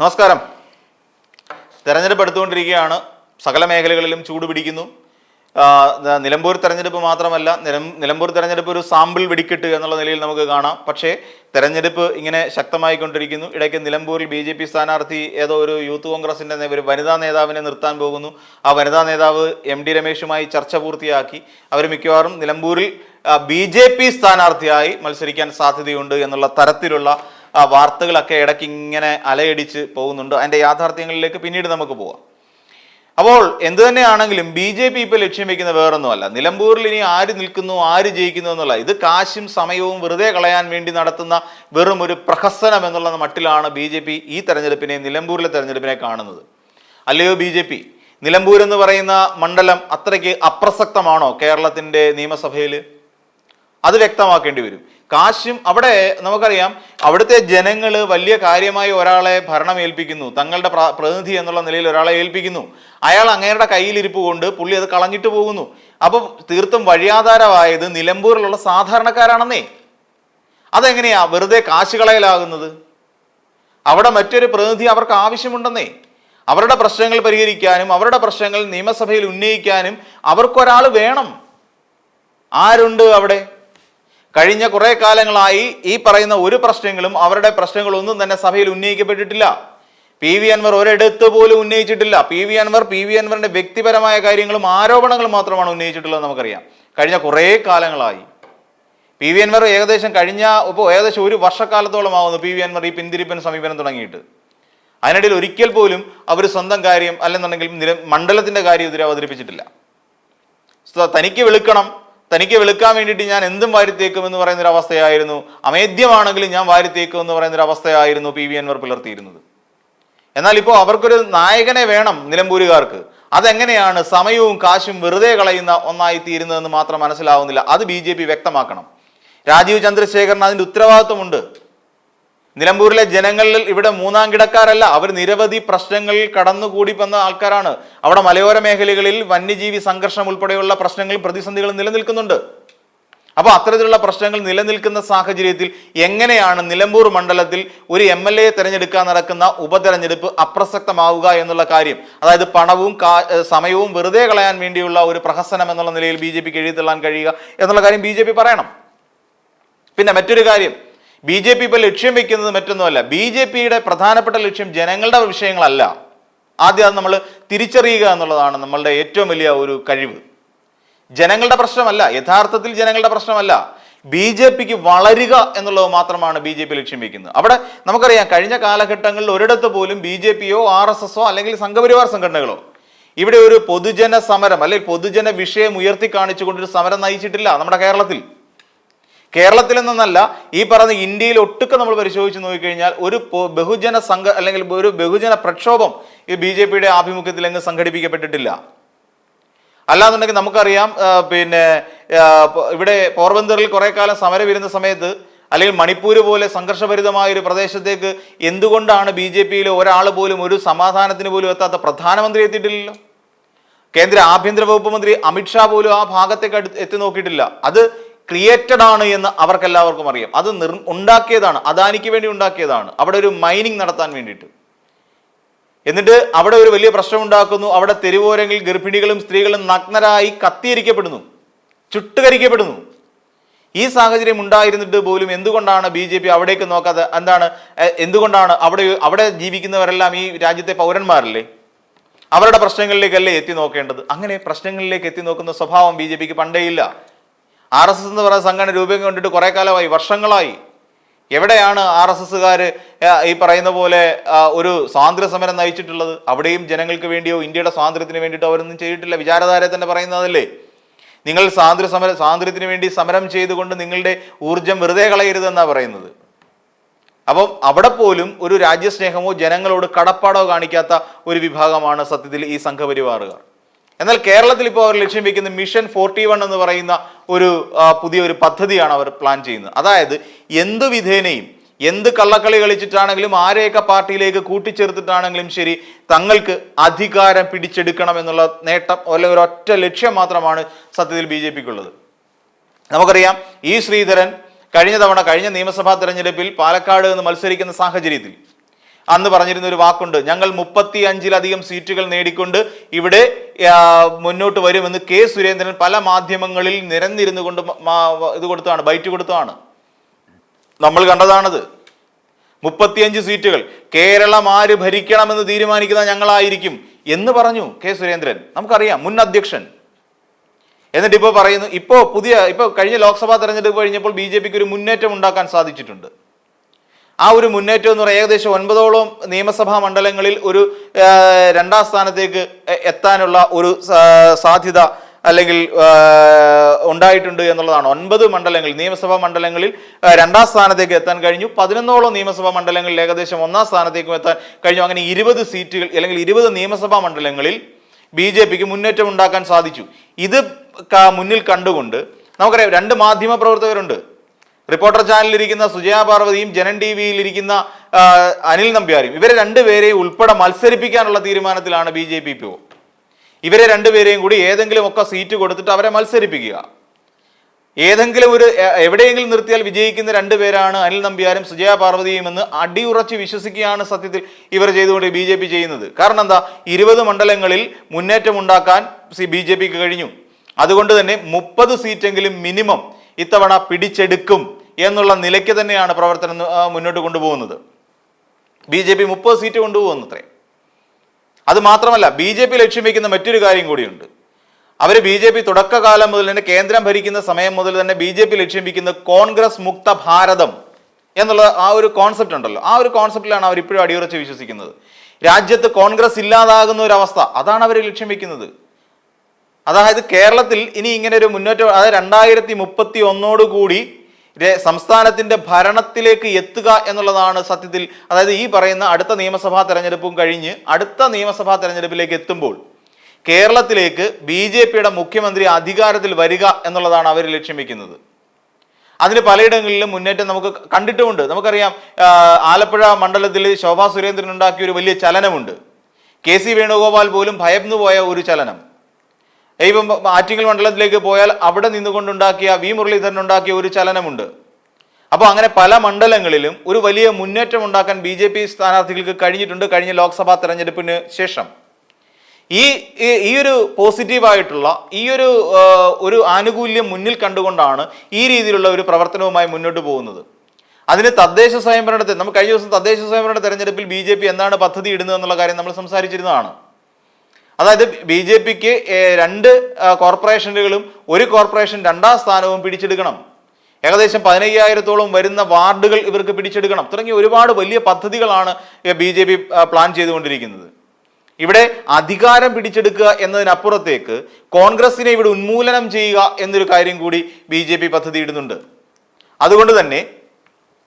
നമസ്കാരം. തെരഞ്ഞെടുപ്പ് എടുത്തുകൊണ്ടിരിക്കുകയാണ്. സകല മേഖലകളിലും ചൂട് പിടിക്കുന്നു. നിലമ്പൂർ തെരഞ്ഞെടുപ്പ് മാത്രമല്ല നിലം- നിലമ്പൂർ തെരഞ്ഞെടുപ്പ് ഒരു സാമ്പിൾ വെടിക്കെട്ട് എന്നുള്ള നിലയിൽ നമുക്ക് കാണാം. പക്ഷേ തെരഞ്ഞെടുപ്പ് ഇങ്ങനെ ശക്തമായി ശക്തമായിക്കൊണ്ടിരിക്കുന്നു. ഇടയ്ക്ക് നിലമ്പൂരിൽ ബി ജെ പി സ്ഥാനാർത്ഥി ഏതോ ഒരു യൂത്ത് കോൺഗ്രസിന്റെ ഒരു വനിതാ നേതാവിനെ നിർത്താൻ പോകുന്നു. ആ വനിതാ നേതാവ് എം ഡി രമേശുമായി ചർച്ച പൂർത്തിയാക്കി. അവർ മിക്കവാറും നിലമ്പൂരിൽ ബി ജെ പി സ്ഥാനാർത്ഥിയായി മത്സരിക്കാൻ സാധ്യതയുണ്ട് എന്നുള്ള തരത്തിലുള്ള വാർത്തകളൊക്കെ ഇടയ്ക്ക് ഇങ്ങനെ അലയടിച്ച് പോകുന്നുണ്ട്. അതിന്റെ യാഥാർത്ഥ്യങ്ങളിലേക്ക് പിന്നീട് നമുക്ക് പോവാം. അപ്പോൾ എന്തു തന്നെയാണെങ്കിലും ബി ജെ പി ഇപ്പോൾ ലക്ഷ്യം വെക്കുന്ന വേറൊന്നുമല്ല. നിലമ്പൂരിൽ ഇനി ആര് നിൽക്കുന്നു ആര് ജയിക്കുന്നു എന്നുള്ള ഇത് കാശും സമയവും വെറുതെ കളയാൻ വേണ്ടി നടത്തുന്ന വെറും ഒരു പ്രഹസനം എന്നുള്ള മട്ടിലാണ് ബി ജെ പി ഈ തെരഞ്ഞെടുപ്പിനെ നിലമ്പൂരിലെ തെരഞ്ഞെടുപ്പിനെ കാണുന്നത്. അല്ലയോ ബി ജെ പി? നിലമ്പൂർ എന്ന് പറയുന്ന മണ്ഡലം അത്രയ്ക്ക് അപ്രസക്തമാണോ കേരളത്തിന്റെ നിയമസഭയിൽ? അത് വ്യക്തമാക്കേണ്ടി വരും. കാശും അവിടെ നമുക്കറിയാം അവിടുത്തെ ജനങ്ങൾ വലിയ കാര്യമായി ഒരാളെ ഭരണം ഏൽപ്പിക്കുന്നു. തങ്ങളുടെ പ്ര- പ്രതിനിധി എന്നുള്ള നിലയിൽ ഒരാളെ ഏൽപ്പിക്കുന്നു. അയാൾ അങ്ങേരുടെ കയ്യിലിരിപ്പ് കൊണ്ട് പുള്ളി അത് കളഞ്ഞിട്ട് പോകുന്നു. അപ്പം തീർത്തും വഴിയാധാരമായത് നിലമ്പൂരിലുള്ള സാധാരണക്കാരാണെന്നേ. അതെങ്ങനെയാ വെറുതെ കാശ് കളയലാകുന്നത് അവിടെ മറ്റൊരു പ്രതിനിധി അവർക്ക് ആവശ്യമുണ്ടെന്നേ. അവരുടെ പ്രശ്നങ്ങൾ പരിഹരിക്കാനും അവരുടെ പ്രശ്നങ്ങൾ നിയമസഭയിൽ ഉന്നയിക്കാനും അവർക്കൊരാൾ വേണം. ആരുണ്ട് അവിടെ? കഴിഞ്ഞ കുറേ കാലങ്ങളായി ഈ പറയുന്ന ഒരു പ്രശ്നങ്ങളും അവരുടെ പ്രശ്നങ്ങളൊന്നും തന്നെ സഭയിൽ ഉന്നയിക്കപ്പെട്ടിട്ടില്ല. പി വി അൻവർ ഒരിടത്ത് പോലും ഉന്നയിച്ചിട്ടില്ല. P V Anvar P V അൻവറിന്റെ വ്യക്തിപരമായ കാര്യങ്ങളും ആരോപണങ്ങളും മാത്രമാണ് ഉന്നയിച്ചിട്ടുള്ളത് നമുക്കറിയാം. കഴിഞ്ഞ കുറേ കാലങ്ങളായി. പി വി അൻവർ ഏകദേശം കഴിഞ്ഞ ഇപ്പോൾ ഏകദേശം ഒരു വർഷക്കാലത്തോളം ആവുന്നു പി വി അൻവർ ഈ പിന്തിരിപ്പൻ സമീപനം തുടങ്ങിയിട്ട്. അതിനിടയിൽ ഒരിക്കൽ പോലും അവർ സ്വന്തം കാര്യം അല്ലെന്നുണ്ടെങ്കിൽ മണ്ഡലത്തിന്റെ കാര്യം ഇതിൽ അവതരിപ്പിച്ചിട്ടില്ല. തനിക്ക് വെളുക്കണം. തനിക്ക് വെളുക്കാൻ വേണ്ടിയിട്ട് ഞാൻ എന്തും വാരിത്തേക്കും എന്ന് പറയുന്ന ഒരു അവസ്ഥയായിരുന്നു. അമേദ്യമാണെങ്കിലും ഞാൻ വാരിത്തേക്കും എന്ന് പറയുന്ന ഒരു അവസ്ഥയായിരുന്നു പി വി അൻവർ പുലർത്തിയിരുന്നത്. എന്നാൽ ഇപ്പോൾ അവർക്കൊരു നായകനെ വേണം നിലമ്പൂരുകാർക്ക്. അതെങ്ങനെയാണ് സമയവും കാശും വെറുതെ കളയുന്ന ഒന്നായി തീരുന്നതെന്ന് മാത്രം മനസ്സിലാവുന്നില്ല. അത് ബി വ്യക്തമാക്കണം. രാജീവ് ചന്ദ്രശേഖരന് അതിന്റെ ഉത്തരവാദിത്വമുണ്ട്. നിലമ്പൂരിലെ ജനങ്ങളിൽ ഇവിടെ മൂന്നാം കിടക്കാരല്ല അവർ നിരവധി പ്രശ്നങ്ങളിൽ കടന്നുകൂടി വന്ന ആൾക്കാരാണ്. അവിടെ മലയോര മേഖലകളിൽ വന്യജീവി സംഘർഷം ഉൾപ്പെടെയുള്ള പ്രശ്നങ്ങൾ പ്രതിസന്ധികൾ നിലനിൽക്കുന്നുണ്ട്. അപ്പോൾ അത്തരത്തിലുള്ള പ്രശ്നങ്ങൾ നിലനിൽക്കുന്ന സാഹചര്യത്തിൽ എങ്ങനെയാണ് നിലമ്പൂർ മണ്ഡലത്തിൽ ഒരു എം എൽ എ തെരഞ്ഞെടുക്കാൻ നടക്കുന്ന ഉപതെരഞ്ഞെടുപ്പ് അപ്രസക്തമാവുക എന്നുള്ള കാര്യം? അതായത് പണവും സമയവും വെറുതെ കളയാൻ വേണ്ടിയുള്ള ഒരു പ്രഹസനം എന്നുള്ള നിലയിൽ ബി ജെ പിക്ക് എഴുതി തള്ളാൻ കഴിയുക എന്നുള്ള കാര്യം ബി പറയണം. പിന്നെ മറ്റൊരു കാര്യം ബി ജെ പി ഇപ്പോൾ ലക്ഷ്യം വെക്കുന്നത് മറ്റൊന്നുമല്ല. ബി ജെ പിയുടെ പ്രധാനപ്പെട്ട ലക്ഷ്യം ജനങ്ങളുടെ വിഷയങ്ങളല്ല. ആദ്യം അത് നമ്മൾ തിരിച്ചറിയുക എന്നുള്ളതാണ് നമ്മളുടെ ഏറ്റവും വലിയ ഒരു കഴിവ്. ജനങ്ങളുടെ പ്രശ്നമല്ല. യഥാർത്ഥത്തിൽ ജനങ്ങളുടെ പ്രശ്നമല്ല. ബി ജെ പിക്ക് വളരുക എന്നുള്ളത് മാത്രമാണ് ബി ജെ പി ലക്ഷ്യം വെക്കുന്നത്. അവിടെ നമുക്കറിയാം കഴിഞ്ഞ കാലഘട്ടങ്ങളിൽ ഒരിടത്ത് പോലും ബി ജെ പിയോ ആർ എസ് എസോ അല്ലെങ്കിൽ സംഘപരിവാർ സംഘടനകളോ ഇവിടെ ഒരു പൊതുജന സമരം അല്ലെങ്കിൽ പൊതുജന വിഷയം ഉയർത്തി കാണിച്ചുകൊണ്ടൊരു സമരം നയിച്ചിട്ടില്ല നമ്മുടെ കേരളത്തിൽ. കേരളത്തിൽ നിന്നല്ല ഈ പറഞ്ഞ ഇന്ത്യയിൽ ഒട്ടുക്കെ നമ്മൾ പരിശോധിച്ച് നോക്കിക്കഴിഞ്ഞാൽ ഒരു ബഹുജന സംഘ അല്ലെങ്കിൽ ഒരു ബഹുജന പ്രക്ഷോഭം ഈ ബി ജെ പിയുടെ ആഭിമുഖ്യത്തിൽ എങ്ങ് സംഘടിപ്പിക്കപ്പെട്ടിട്ടില്ല. അല്ലാന്നുണ്ടെങ്കിൽ നമുക്കറിയാം പിന്നെ ഇവിടെ പോർബന്തറിൽ കുറെ കാലം സമരം വരുന്ന സമയത്ത് അല്ലെങ്കിൽ മണിപ്പൂർ പോലെ സംഘർഷഭരിതമായ ഒരു പ്രദേശത്തേക്ക് എന്തുകൊണ്ടാണ് ബി ജെ പിയിൽ ഒരാൾ പോലും ഒരു സമാധാനത്തിന് പോലും എത്താത്ത പ്രധാനമന്ത്രി എത്തിയിട്ടില്ലല്ലോ? കേന്ദ്ര ആഭ്യന്തര വകുപ്പ് മന്ത്രി അമിത്ഷാ പോലും ആ ഭാഗത്തേക്ക് എത്തി നോക്കിയിട്ടില്ല. അത് ക്രിയേറ്റഡ് ആണ് എന്ന് അവർക്കെല്ലാവർക്കും അറിയാം. അത് നിർ ഉണ്ടാക്കിയതാണ്. അദാനിക്ക് വേണ്ടി ഉണ്ടാക്കിയതാണ്. അവിടെ ഒരു മൈനിങ് നടത്താൻ വേണ്ടിയിട്ട്. എന്നിട്ട് അവിടെ ഒരു വലിയ പ്രശ്നം ഉണ്ടാക്കുന്നു. അവിടെ തെരുവോരങ്ങളിൽ ഗർഭിണികളും സ്ത്രീകളും നഗ്നരായി കത്തിയിരിക്കപ്പെടുന്നു. ചുട്ടുകരിക്കപ്പെടുന്നു. ഈ സാഹചര്യം ഉണ്ടായിരുന്നിട്ട് പോലും എന്തുകൊണ്ടാണ് ബി ജെ പി അവിടേക്ക് നോക്കാതെ എന്താണ് എന്തുകൊണ്ടാണ് അവിടെ അവിടെ ജീവിക്കുന്നവരെല്ലാം ഈ രാജ്യത്തെ പൗരന്മാരല്ലേ? അവരുടെ പ്രശ്നങ്ങളിലേക്കല്ലേ എത്തി നോക്കേണ്ടത്? അങ്ങനെ പ്രശ്നങ്ങളിലേക്ക് എത്തി നോക്കുന്ന സ്വഭാവം ബി ജെ പിക്ക് പണ്ടേയില്ല ആർ എസ് എസ് എന്ന് പറയുന്ന സംഘടന രൂപം കൊണ്ടിട്ട് കുറേ കാലമായി വർഷങ്ങളായി. എവിടെയാണ് ആർ എസ് എസ്സുകാർ ഈ പറയുന്ന പോലെ ഒരു സ്വാതന്ത്ര്യ സമരം നയിച്ചിട്ടുള്ളത്? അവിടെയും ജനങ്ങൾക്ക് വേണ്ടിയോ ഇന്ത്യയുടെ സ്വാതന്ത്ര്യത്തിന് വേണ്ടിയിട്ടോ അവരൊന്നും ചെയ്തിട്ടില്ല. വിചാരധാര തന്നെ പറയുന്നതല്ലേ? നിങ്ങൾ സ്വാതന്ത്ര്യ സമര സ്വാതന്ത്ര്യത്തിന് വേണ്ടി സമരം ചെയ്തുകൊണ്ട് നിങ്ങളുടെ ഊർജം വെറുതെ കളയരുതെന്നാണ് പറയുന്നത്. അപ്പം അവിടെ പോലും ഒരു രാജ്യസ്നേഹമോ ജനങ്ങളോട് കടപ്പാടോ കാണിക്കാത്ത ഒരു വിഭാഗമാണ് സത്യത്തിൽ ഈ സംഘപരിവാറുകാർ. എന്നാൽ കേരളത്തിൽ ഇപ്പോൾ അവർ ലക്ഷ്യം വെക്കുന്ന മിഷൻ ഫോർട്ടി വൺ എന്ന് പറയുന്ന ഒരു പുതിയ ഒരു പദ്ധതിയാണ് അവർ പ്ലാൻ ചെയ്യുന്നത്. അതായത് എന്ത് വിധേനയും എന്ത് കള്ളക്കളി കളിച്ചിട്ടാണെങ്കിലും ആരെയൊക്കെ പാർട്ടിയിലേക്ക് കൂട്ടിച്ചേർത്തിട്ടാണെങ്കിലും ശരി തങ്ങൾക്ക് അധികാരം പിടിച്ചെടുക്കണം എന്നുള്ള നേട്ടം അല്ലെങ്കിൽ ഒരൊറ്റ ലക്ഷ്യം മാത്രമാണ് സത്യത്തിൽ ബി ജെ പിക്കുള്ളത്. നമുക്കറിയാം ഈ ശ്രീധരൻ കഴിഞ്ഞ തവണ കഴിഞ്ഞ നിയമസഭാ തെരഞ്ഞെടുപ്പിൽ പാലക്കാട് നിന്ന് മത്സരിക്കുന്ന സാഹചര്യത്തിൽ അന്ന് പറഞ്ഞിരുന്ന ഒരു വാക്കുണ്ട്. ഞങ്ങൾ മുപ്പത്തി അഞ്ചിലധികം സീറ്റുകൾ നേടിക്കൊണ്ട് ഇവിടെ മുന്നോട്ട് വരുമെന്ന് കെ സുരേന്ദ്രൻ പല മാധ്യമങ്ങളിൽ നിരന്നിരുന്നു കൊണ്ട് ഇത് കൊടുത്തതാണ് ബൈറ്റ് കൊടുത്തതാണ്. നമ്മൾ കണ്ടതാണത്. മുപ്പത്തിയഞ്ച് സീറ്റുകൾ. കേരളം ആര് ഭരിക്കണമെന്ന് തീരുമാനിക്കുന്ന ഞങ്ങളായിരിക്കും എന്ന് പറഞ്ഞു കെ സുരേന്ദ്രൻ. നമുക്കറിയാം മുൻ അധ്യക്ഷൻ. എന്നിട്ട് ഇപ്പോൾ പറയുന്നു ഇപ്പോൾ പുതിയ ഇപ്പോൾ കഴിഞ്ഞ ലോക്സഭാ തെരഞ്ഞെടുപ്പ് കഴിഞ്ഞപ്പോൾ ബി ജെ പിക്ക് ഒരു മുന്നേറ്റം ഉണ്ടാക്കാൻ സാധിച്ചിട്ടുണ്ട്. ആ ഒരു മുന്നേറ്റം എന്ന് പറയുന്നത് ഏകദേശം ഒൻപതോളം നിയമസഭാ മണ്ഡലങ്ങളിൽ ഒരു രണ്ടാം സ്ഥാനത്തേക്ക് എത്താനുള്ള ഒരു സാധ്യത അല്ലെങ്കിൽ ഉണ്ടായിട്ടുണ്ട് എന്നുള്ളതാണ്. ഒൻപത് മണ്ഡലങ്ങൾ നിയമസഭാ മണ്ഡലങ്ങളിൽ രണ്ടാം സ്ഥാനത്തേക്ക് എത്താൻ കഴിഞ്ഞു. പതിനൊന്നോളം നിയമസഭാ മണ്ഡലങ്ങളിൽ ഏകദേശം ഒന്നാം സ്ഥാനത്തേക്കും എത്താൻ കഴിഞ്ഞു. അങ്ങനെ ഇരുപത് സീറ്റുകൾ അല്ലെങ്കിൽ ഇരുപത് നിയമസഭാ മണ്ഡലങ്ങളിൽ ബി ജെ പിക്ക് മുന്നേറ്റം ഉണ്ടാക്കാൻ സാധിച്ചു. ഇത് മുന്നിൽ കണ്ടുകൊണ്ട് നമുക്കറിയാം രണ്ട് മാധ്യമ പ്രവർത്തകരുണ്ട് റിപ്പോർട്ടർ ചാനലിലിരിക്കുന്ന സുജയ പാർവതിയും ജനൻ ടി വിയിൽ ഇരിക്കുന്ന അനിൽ നമ്പ്യാരും ഇവരെ രണ്ടുപേരെയും ഉൾപ്പെടെ മത്സരിപ്പിക്കാനുള്ള തീരുമാനത്തിലാണ് ബി ജെ പി ഇപ്പോൾ ഇവരെ രണ്ടുപേരെയും കൂടി ഏതെങ്കിലും ഒക്കെ സീറ്റ് കൊടുത്തിട്ട് അവരെ മത്സരിപ്പിക്കുക. ഏതെങ്കിലും ഒരു എവിടെയെങ്കിലും നിർത്തിയാൽ വിജയിക്കുന്ന രണ്ടുപേരാണ് അനിൽ നമ്പ്യാരും സുജയ പാർവതിയും എന്ന് അടിയുറച്ച് വിശ്വസിക്കുകയാണ് സത്യത്തിൽ ഇവർ ചെയ്തുകൊണ്ട് ബി ജെ പി ചെയ്യുന്നത്. കാരണം എന്താ? ഇരുപത് മണ്ഡലങ്ങളിൽ മുന്നേറ്റം ഉണ്ടാക്കാൻ സി ബി ജെ പിക്ക് കഴിഞ്ഞു. അതുകൊണ്ട് തന്നെ മുപ്പത് സീറ്റെങ്കിലും മിനിമം ഇത്തവണ പിടിച്ചെടുക്കും. എന്നുള്ള നിലയ്ക്ക് തന്നെയാണ് പ്രവർത്തനം മുന്നോട്ട് കൊണ്ടുപോകുന്നത്. ബി ജെ പി മുപ്പത് സീറ്റ് കൊണ്ടുപോകുന്നത്രേ. അത് മാത്രമല്ല ബി ജെ പി ലക്ഷ്യം വയ്ക്കുന്ന മറ്റൊരു കാര്യം കൂടിയുണ്ട്. അവർ ബി ജെ പി തുടക്കകാലം മുതൽ തന്നെ കേന്ദ്രം ഭരിക്കുന്ന സമയം മുതൽ തന്നെ ബി ജെ പി ലക്ഷ്യം വയ്ക്കുന്ന കോൺഗ്രസ് മുക്ത ഭാരതം എന്നുള്ള ആ ഒരു കോൺസെപ്റ്റ് ഉണ്ടല്ലോ. ആ ഒരു കോൺസെപ്റ്റിലാണ് അവർ ഇപ്പോഴും അടിയുറച്ച് വിശ്വസിക്കുന്നത്. രാജ്യത്ത് കോൺഗ്രസ് ഇല്ലാതാകുന്ന ഒരു അവസ്ഥ അതാണ് അവർ ലക്ഷ്യം വെക്കുന്നത്. അതായത് കേരളത്തിൽ ഇനി ഇങ്ങനെ ഒരു മുന്നേറ്റം അതായത് രണ്ടായിരത്തി മുപ്പത്തി ഒന്നോടുകൂടി സംസ്ഥാനത്തിന്റെ ഭരണത്തിലേക്ക് എത്തുക എന്നുള്ളതാണ് സത്യത്തിൽ. അതായത് ഈ പറയുന്ന അടുത്ത നിയമസഭാ തെരഞ്ഞെടുപ്പും കഴിഞ്ഞ് അടുത്ത നിയമസഭാ തെരഞ്ഞെടുപ്പിലേക്ക് എത്തുമ്പോൾ കേരളത്തിലേക്ക് ബി ജെ പിയുടെ മുഖ്യമന്ത്രി അധികാരത്തിൽ വരിക എന്നുള്ളതാണ് അവർ ലക്ഷ്യം വെക്കുന്നത്. അതിന് പലയിടങ്ങളിലും മുന്നേറ്റം നമുക്ക് കണ്ടിട്ടുമുണ്ട്. നമുക്കറിയാം ആലപ്പുഴ മണ്ഡലത്തിൽ ശോഭാ സുരേന്ദ്രൻ ഉണ്ടാക്കിയ ഒരു വലിയ ചലനമുണ്ട്. കെ സി വേണുഗോപാൽ പോലും ഭയന്നു പോയ ഒരു ചലനം. ഇപ്പം ആറ്റിങ്ങൽ മണ്ഡലത്തിലേക്ക് പോയാൽ അവിടെ നിന്നുകൊണ്ടുണ്ടാക്കിയ വി മുരളീധരൻ ഉണ്ടാക്കിയ ഒരു ചലനമുണ്ട്. അപ്പോൾ അങ്ങനെ പല മണ്ഡലങ്ങളിലും ഒരു വലിയ മുന്നേറ്റം ഉണ്ടാക്കാൻ ബി ജെ പി സ്ഥാനാർത്ഥികൾക്ക് കഴിഞ്ഞിട്ടുണ്ട് കഴിഞ്ഞ ലോക്സഭാ തെരഞ്ഞെടുപ്പിന് ശേഷം. ഈ ഈ- ഒരു പോസിറ്റീവായിട്ടുള്ള ഈ ഒരു ഒരു ആനുകൂല്യം മുന്നിൽ കണ്ടുകൊണ്ടാണ് ഈ രീതിയിലുള്ള ഒരു പ്രവർത്തനവുമായി മുന്നോട്ട് പോകുന്നത്. അതിന് തദ്ദേശ സ്വയംഭരണത്തെ നമ്മൾ കഴിഞ്ഞ ദിവസം തദ്ദേശ സ്വയംഭരണ തെരഞ്ഞെടുപ്പിൽ ബി ജെ പി എന്താണ് പദ്ധതി ഇടുന്നത് എന്നുള്ള കാര്യം നമ്മൾ സംസാരിച്ചിരുന്നതാണ്. അതായത് ബി ജെ പിക്ക് രണ്ട് കോർപ്പറേഷനുകളും ഒരു കോർപ്പറേഷൻ രണ്ടാം സ്ഥാനവും പിടിച്ചെടുക്കണം. ഏകദേശം പതിനയ്യായിരത്തോളം വരുന്ന വാർഡുകൾ ഇവർക്ക് പിടിച്ചെടുക്കണം. തുടങ്ങിയ ഒരുപാട് വലിയ പദ്ധതികളാണ് ബി ജെ പി പ്ലാൻ ചെയ്തുകൊണ്ടിരിക്കുന്നത്. ഇവിടെ അധികാരം പിടിച്ചെടുക്കുക എന്നതിനപ്പുറത്തേക്ക് കോൺഗ്രസിനെ ഇവിടെ ഉന്മൂലനം ചെയ്യുക എന്നൊരു കാര്യം കൂടി ബി ജെ പി പദ്ധതി ഇടുന്നുണ്ട് അതുകൊണ്ട് തന്നെ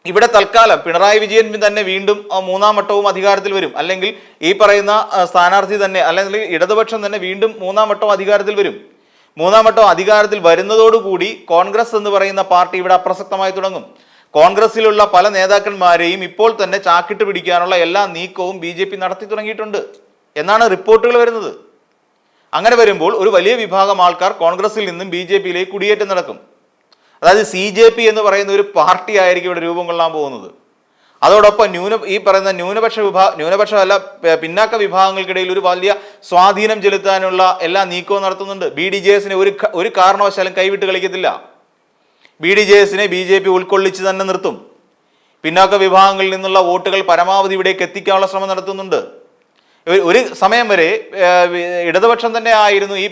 ഇവിടെ തൽക്കാലം പിണറായി വിജയൻ തന്നെ വീണ്ടും മൂന്നാം വട്ടവും അധികാരത്തിൽ വരും. അല്ലെങ്കിൽ ഈ പറയുന്ന സ്ഥാനാർത്ഥി തന്നെ അല്ലെങ്കിൽ ഇടതുപക്ഷം തന്നെ വീണ്ടും മൂന്നാം വട്ടവും അധികാരത്തിൽ വരും. മൂന്നാം വട്ടം അധികാരത്തിൽ വരുന്നതോടുകൂടി കോൺഗ്രസ് എന്ന് പറയുന്ന പാർട്ടി ഇവിടെ അപ്രസക്തമായി തുടങ്ങും. കോൺഗ്രസിലുള്ള പല നേതാക്കന്മാരെയും ഇപ്പോൾ തന്നെ ചാക്കിട്ട് പിടിക്കാനുള്ള എല്ലാ നീക്കവും ബി ജെ പി നടത്തി തുടങ്ങിയിട്ടുണ്ട് എന്നാണ് റിപ്പോർട്ടുകൾ വരുന്നത്. അങ്ങനെ വരുമ്പോൾ ഒരു വലിയ വിഭാഗം ആൾക്കാർ കോൺഗ്രസിൽ നിന്നും ബി ജെ പിയിലേക്ക് കുടിയേറ്റം നടക്കും. അതായത് സി ജെ പി എന്ന് പറയുന്ന ഒരു പാർട്ടി ആയിരിക്കും ഇവിടെ രൂപം കൊള്ളാൻ പോകുന്നത്. അതോടൊപ്പം ന്യൂന ഈ പറയുന്ന ന്യൂനപക്ഷ വിഭാഗ ന്യൂനപക്ഷമല്ല പിന്നാക്ക വിഭാഗങ്ങൾക്കിടയിൽ ഒരു വലിയ സ്വാധീനം ചെലുത്താനുള്ള എല്ലാ നീക്കവും നടത്തുന്നുണ്ട്. ബി ഡി ജെ എസിനെ ഒരു ഒരു കാരണവശാലും കൈവിട്ട് കളിക്കത്തില്ല. ബി ഡി ജെ എസിനെ ബി ജെ പി ഉൾക്കൊള്ളിച്ച് തന്നെ നിർത്തും. പിന്നാക്ക വിഭാഗങ്ങളിൽ നിന്നുള്ള വോട്ടുകൾ പരമാവധി ഇവിടേക്ക് എത്തിക്കാനുള്ള ശ്രമം നടത്തുന്നുണ്ട്. ഒരു സമയം വരെ ഇടതുപക്ഷം തന്നെ ആയിരുന്നു ഈ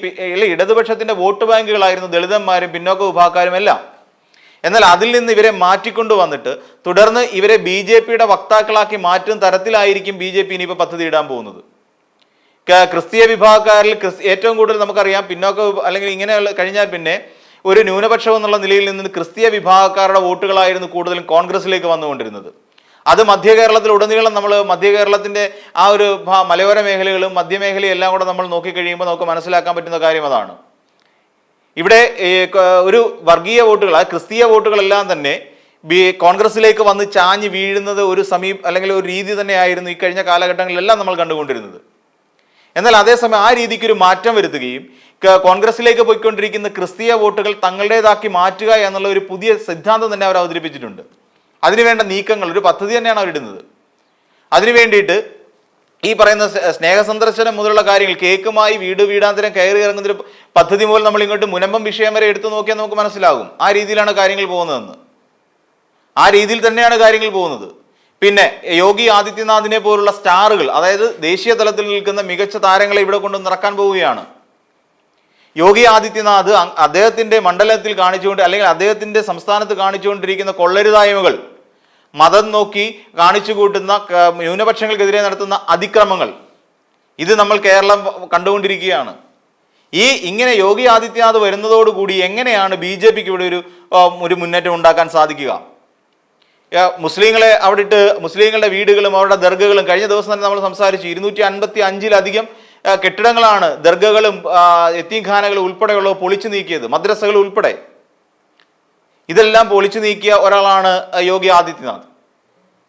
ഇടതുപക്ഷത്തിന്റെ വോട്ട് ബാങ്കുകളായിരുന്നു ദളിതന്മാരും പിന്നോക്ക വിഭാഗക്കാരും എല്ലാം എന്നാൽ അതിൽ നിന്ന് ഇവരെ മാറ്റിക്കൊണ്ടു വന്നിട്ട് തുടർന്ന് ഇവരെ ബി ജെ പിയുടെ വക്താക്കളാക്കി മാറ്റുന്ന തരത്തിലായിരിക്കും ബി ജെ പി ഇനിയിപ്പോൾ പദ്ധതി ഇടാൻ പോകുന്നത് ക്രിസ്തീയ വിഭാഗക്കാരിൽ ഏറ്റവും കൂടുതൽ നമുക്കറിയാം പിന്നോക്ക അല്ലെങ്കിൽ ഇങ്ങനെയുള്ള കഴിഞ്ഞാൽ പിന്നെ ഒരു ന്യൂനപക്ഷം എന്നുള്ള നിലയിൽ നിന്ന് ക്രിസ്തീയ വിഭാഗക്കാരുടെ വോട്ടുകളായിരുന്നു കൂടുതലും കോൺഗ്രസിലേക്ക് വന്നുകൊണ്ടിരുന്നത്. അത് മധ്യ കേരളത്തിൽ ഉടനീളം നമ്മൾ മധ്യ കേരളത്തിന്റെ ആ ഒരു മലയോര മേഖലകളും മധ്യമേഖലയും എല്ലാം കൂടെ നമ്മൾ നോക്കിക്കഴിയുമ്പോൾ നമുക്ക് മനസ്സിലാക്കാൻ പറ്റുന്ന കാര്യം അതാണ്. ഇവിടെ ഒരു വർഗീയ വോട്ടുകൾ ആ ക്രിസ്തീയ വോട്ടുകളെല്ലാം തന്നെ ബി കോൺഗ്രസിലേക്ക് വന്ന് ചാഞ്ഞ് വീഴുന്നത് ഒരു സമീപ അല്ലെങ്കിൽ ഒരു രീതി തന്നെയായിരുന്നു ഈ കഴിഞ്ഞ കാലഘട്ടങ്ങളിലെല്ലാം നമ്മൾ കണ്ടുകൊണ്ടിരുന്നത്. എന്നാൽ അതേസമയം ആ രീതിക്ക് ഒരു മാറ്റം വരുത്തുകയും കോൺഗ്രസിലേക്ക് പോയിക്കൊണ്ടിരിക്കുന്ന ക്രിസ്തീയ വോട്ടുകൾ തങ്ങളുടേതാക്കി മാറ്റുക എന്നുള്ള ഒരു പുതിയ സിദ്ധാന്തം തന്നെ അവർ അവതരിപ്പിച്ചിട്ടുണ്ട്. അതിനുവേണ്ട നീക്കങ്ങൾ ഒരു പദ്ധതി തന്നെയാണ് അവരിടുന്നത്. അതിനു വേണ്ടിയിട്ട് ഈ പറയുന്ന സ്നേഹസന്ദർശനം സ്നേഹ സന്ദർശനം മുതലുള്ള കാര്യങ്ങൾ കേക്കുമായി വീട് വീടാന്തരം കയറി ഇറങ്ങുന്ന ഒരു പദ്ധതി മുതൽ നമ്മൾ ഇങ്ങോട്ട് മുനമ്പം വിഷയം വരെ എടുത്തു നോക്കിയാൽ നമുക്ക് മനസ്സിലാകും. ആ രീതിയിലാണ് കാര്യങ്ങൾ പോകുന്നതെന്ന്. ആ രീതിയിൽ തന്നെയാണ് കാര്യങ്ങൾ പോകുന്നത്. പിന്നെ യോഗി ആദിത്യനാഥിനെ പോലുള്ള സ്റ്റാറുകൾ അതായത് ദേശീയ തലത്തിൽ നിൽക്കുന്ന മികച്ച താരങ്ങളെ ഇവിടെ കൊണ്ട് നിറക്കാൻ പോവുകയാണ്. യോഗി ആദിത്യനാഥ് അദ്ദേഹത്തിന്റെ മണ്ഡലത്തിൽ കാണിച്ചുകൊണ്ട് അല്ലെങ്കിൽ അദ്ദേഹത്തിന്റെ സംസ്ഥാനത്ത് കാണിച്ചുകൊണ്ടിരിക്കുന്ന കൊള്ളരുതായ്മകൾ മതം നോക്കി കാണിച്ചു കൂട്ടുന്ന ന്യൂനപക്ഷങ്ങൾക്കെതിരെ നടത്തുന്ന അതിക്രമങ്ങൾ. ഇത് നമ്മൾ കേരളം കണ്ടുകൊണ്ടിരിക്കുകയാണ്. ഈ ഇങ്ങനെ യോഗി ആദിത്യനാഥ് വരുന്നതോടുകൂടി എങ്ങനെയാണ് ബി ജെ പിക്ക് ഇവിടെ ഒരു ഒരു മുന്നേറ്റം ഉണ്ടാക്കാൻ സാധിക്കുക? മുസ്ലിങ്ങളെ അവിടെ ഇട്ട് മുസ്ലിങ്ങളുടെ വീടുകളും അവരുടെ ദർഗകളും കഴിഞ്ഞ ദിവസം തന്നെ നമ്മൾ സംസാരിച്ചു. ഇരുന്നൂറ്റി അൻപത്തി അഞ്ചിലധികം കെട്ടിടങ്ങളാണ് ദർഗകളും ആ, യത്തീംഖാനകളും ഉൾപ്പെടെയുള്ളവ പൊളിച്ചു നീക്കിയത് മദ്രസകൾ ഉൾപ്പെടെ. ഇതെല്ലാം പൊളിച്ചു നീക്കിയ ഒരാളാണ് യോഗി ആദിത്യനാഥ്.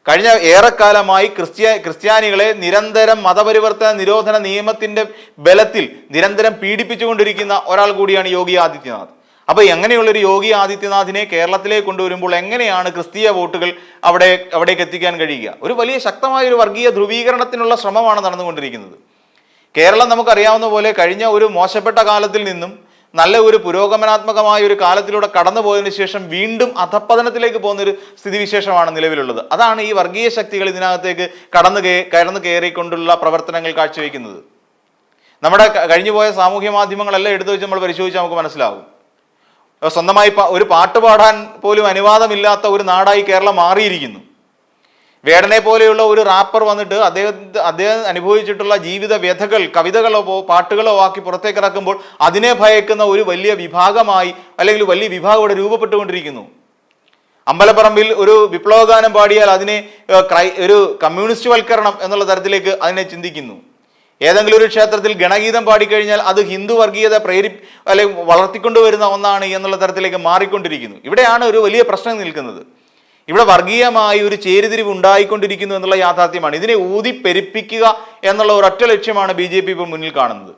കഴിഞ്ഞ ഏറെക്കാലമായി ക്രിസ്ത്യ ക്രിസ്ത്യാനികളെ നിരന്തരം മതപരിവർത്തന നിരോധന നിയമത്തിന്റെ ബലത്തിൽ നിരന്തരം പീഡിപ്പിച്ചുകൊണ്ടിരിക്കുന്ന ഒരാൾ കൂടിയാണ് യോഗി ആദിത്യനാഥ്. അപ്പൊ എങ്ങനെയുള്ളൊരു യോഗി ആദിത്യനാഥിനെ കേരളത്തിലേക്ക് കൊണ്ടുവരുമ്പോൾ എങ്ങനെയാണ് ക്രിസ്തീയ വോട്ടുകൾ അവിടെ അവിടേക്ക് എത്തിക്കാൻ കഴിയുക? ഒരു വലിയ ശക്തമായ ഒരു വർഗീയ ധ്രുവീകരണത്തിനുള്ള ശ്രമമാണ് നടന്നുകൊണ്ടിരിക്കുന്നത്. കേരളം നമുക്കറിയാവുന്ന പോലെ കഴിഞ്ഞ ഒരു മോശപ്പെട്ട കാലത്തിൽ നിന്നും നല്ല ഒരു പുരോഗമനാത്മകമായ ഒരു കാലത്തിലൂടെ കടന്നു പോയതിനു ശേഷം വീണ്ടും അധപ്പതനത്തിലേക്ക് പോകുന്ന ഒരു സ്ഥിതിവിശേഷമാണ് നിലവിലുള്ളത്. അതാണ് ഈ വർഗീയ ശക്തികൾ ഇതിനകത്തേക്ക് കടന്നു കേ കടന്നു കയറിക്കൊണ്ടുള്ള പ്രവർത്തനങ്ങൾ കാഴ്ചവെക്കുന്നത്. നമ്മുടെ കഴിഞ്ഞുപോയ സാമൂഹ്യ മാധ്യമങ്ങളെല്ലാം എടുത്തു വെച്ച് നമ്മൾ പരിശോധിച്ചാൽ നമുക്ക് മനസ്സിലാവും. സ്വന്തമായി ഒരു പാട്ട് പാടാൻ പോലും അനുവാദമില്ലാത്ത ഒരു നാടായി കേരളം മാറിയിരിക്കുന്നു. വേടനെ പോലെയുള്ള ഒരു റാപ്പർ വന്നിട്ട് അദ്ദേഹം അദ്ദേഹം അനുഭവിച്ചിട്ടുള്ള ജീവിത വ്യഥകൾ കവിതകളോ പാട്ടുകളോ ആക്കി പുറത്തേക്ക് ഇറക്കുമ്പോൾ അതിനെ ഭയക്കുന്ന ഒരു വലിയ വിഭാഗമായി അല്ലെങ്കിൽ വലിയ വിഭാഗം ഇവിടെ രൂപപ്പെട്ടുകൊണ്ടിരിക്കുന്നു. അമ്പലപ്പറമ്പിൽ ഒരു വിപ്ലവഗാനം പാടിയാൽ അതിനെ ക്രൈ ഒരു കമ്മ്യൂണിസ്റ്റ് വൽക്കരണം എന്നുള്ള തരത്തിലേക്ക് അതിനെ ചിന്തിക്കുന്നു. ഏതെങ്കിലും ഒരു ക്ഷേത്രത്തിൽ ഗണഗീതം പാടിക്കഴിഞ്ഞാൽ അത് ഹിന്ദു വർഗീയത പ്രേരി അല്ലെങ്കിൽ വളർത്തിക്കൊണ്ടുവരുന്ന ഒന്നാണ് എന്നുള്ള തരത്തിലേക്ക് മാറിക്കൊണ്ടിരിക്കുന്നു. ഇവിടെയാണ് ഒരു വലിയ പ്രശ്നം നിൽക്കുന്നത്. ഇവിടെ വർഗീയമായി ഒരു ചേരിതിരിവ് ഉണ്ടായിക്കൊണ്ടിരിക്കുന്നു എന്നുള്ള യാഥാർത്ഥ്യമാണ്. ഇതിനെ ഊതി പെരുപ്പിക്കുക എന്നുള്ള ഒറ്റ ലക്ഷ്യമാണ് ബി ജെ പി ഇപ്പോൾ മുന്നിൽ കാണുന്നത്.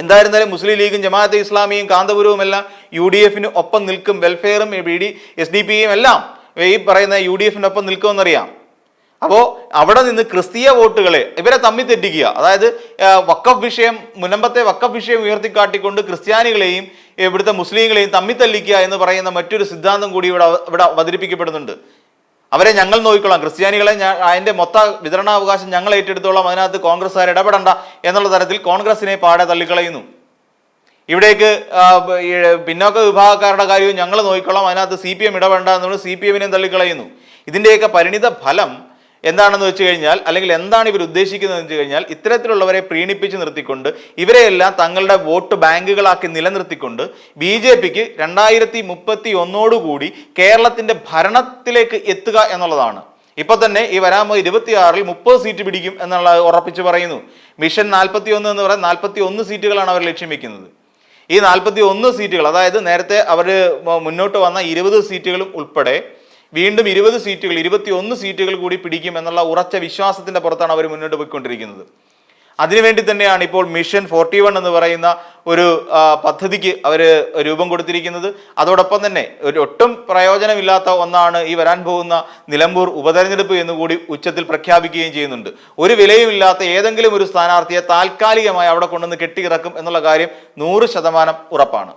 എന്തായിരുന്നാലും മുസ്ലിം ലീഗും ജമാഅത്തെ ഇസ്ലാമിയും കാന്തപുരവും എല്ലാം യു ഡി എഫിന് ഒപ്പം നിൽക്കും. വെൽഫെയറും ബി ഡി എസ് ഡി പിയും എല്ലാം ഈ പറയുന്ന യു ഡി എഫിനൊപ്പം നിൽക്കുമെന്നറിയാം. അപ്പോൾ അവിടെ നിന്ന് ക്രിസ്തീയ വോട്ടുകളെ ഇവരെ തമ്മിൽ തെറ്റിക്കുക. അതായത് വക്കഫ് വിഷയം മുനമ്പത്തെ വക്കഫ് വിഷയം ഉയർത്തിക്കാട്ടിക്കൊണ്ട് ക്രിസ്ത്യാനികളെയും ഇവിടുത്തെ മുസ്ലിങ്ങളെയും തമ്മിത്തല്ലിക്കുക എന്ന് പറയുന്ന മറ്റൊരു സിദ്ധാന്തം കൂടി ഇവിടെ ഇവിടെ അവതരിപ്പിക്കപ്പെടുന്നുണ്ട്. അവരെ ഞങ്ങൾ നോക്കിക്കൊള്ളാം. ക്രിസ്ത്യാനികളെ അതിന്റെ മൊത്ത വിതരണാവകാശം ഞങ്ങൾ ഏറ്റെടുത്തോളാം. അതിനകത്ത് കോൺഗ്രസ്സുകാർ ഇടപെടണ്ട എന്നുള്ള തരത്തിൽ കോൺഗ്രസിനെ പാടെ തള്ളിക്കളയുന്നു. ഇവിടേക്ക് പിന്നോക്ക വിഭാഗക്കാരുടെ കാര്യവും ഞങ്ങൾ നോക്കിക്കൊള്ളാം. അതിനകത്ത് സി പി എം ഇടപെടേണ്ട എന്നുള്ളത് സി പി എമ്മിനെയും തള്ളിക്കളയുന്നു. ഇതിന്റെയൊക്കെ പരിണിത ഫലം എന്താണെന്ന് വെച്ച് കഴിഞ്ഞാൽ അല്ലെങ്കിൽ എന്താണ് ഇവർ ഉദ്ദേശിക്കുന്നത് എന്ന് വെച്ച് കഴിഞ്ഞാൽ ഇത്തരത്തിലുള്ളവരെ പ്രീണിപ്പിച്ച് നിർത്തിക്കൊണ്ട് ഇവരെയെല്ലാം തങ്ങളുടെ വോട്ട് ബാങ്കുകളാക്കി നിലനിർത്തിക്കൊണ്ട് ബി ജെ പിക്ക് രണ്ടായിരത്തി മുപ്പത്തി ഒന്നോടുകൂടി കേരളത്തിന്റെ ഭരണത്തിലേക്ക് എത്തുക എന്നുള്ളതാണ്. ഇപ്പൊ തന്നെ ഈ പോകുന്ന ഇരുപത്തിയാറിൽ മുപ്പത് സീറ്റ് പിടിക്കും എന്നുള്ള ഉറപ്പിച്ച് പറയുന്നു. മിഷൻ നാൽപ്പത്തി ഒന്ന് എന്ന് പറയുന്നത് നാൽപ്പത്തി ഒന്ന് സീറ്റുകളാണ് അവർ ലക്ഷ്യം വെക്കുന്നത്. ഈ നാൽപ്പത്തി ഒന്ന് സീറ്റുകൾ അതായത് നേരത്തെ അവർ മുന്നോട്ട് വന്ന ഇരുപത് സീറ്റുകളും ഉൾപ്പെടെ വീണ്ടും ഇരുപത് സീറ്റുകൾ ഇരുപത്തി ഒന്ന് സീറ്റുകൾ കൂടി പിടിക്കും എന്നുള്ള ഉറച്ച വിശ്വാസത്തിന്റെ പുറത്താണ് അവർ മുന്നോട്ട് പോയിക്കൊണ്ടിരിക്കുന്നത്. അതിനുവേണ്ടി തന്നെയാണ് ഇപ്പോൾ മിഷൻ ഫോർട്ടി വൺ എന്ന് പറയുന്ന ഒരു പദ്ധതിക്ക് അവർ രൂപം കൊടുത്തിരിക്കുന്നത്. അതോടൊപ്പം തന്നെ ഒരു ഒട്ടും പ്രയോജനമില്ലാത്ത ഒന്നാണ് ഈ വരാൻ പോകുന്ന നിലമ്പൂർ ഉപതെരഞ്ഞെടുപ്പ് എന്നുകൂടി ഉച്ചത്തിൽ പ്രഖ്യാപിക്കുകയും ചെയ്യുന്നുണ്ട്. ഒരു വിലയുമില്ലാത്ത ഏതെങ്കിലും ഒരു സ്ഥാനാർത്ഥിയെ താൽക്കാലികമായി അവിടെ കൊണ്ടുവന്ന് കെട്ടിയിറക്കും എന്നുള്ള കാര്യം നൂറ് ശതമാനം ഉറപ്പാണ്.